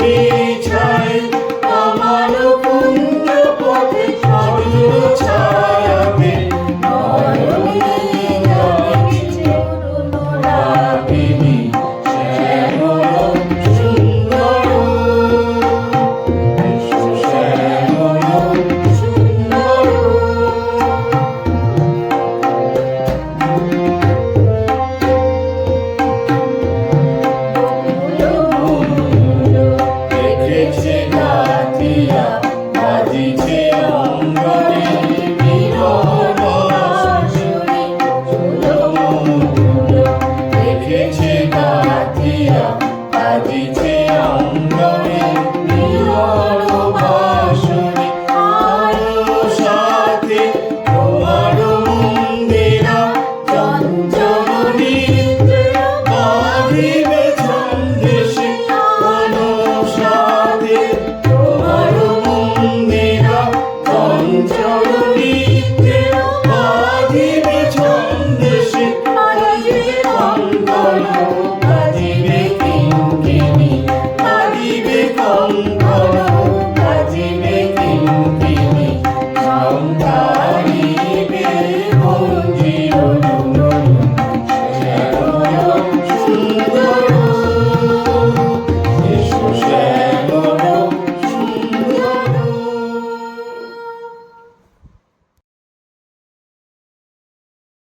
বিছায় আমার কুঞ্জ পথে সরল ছায়াতে বাজিবে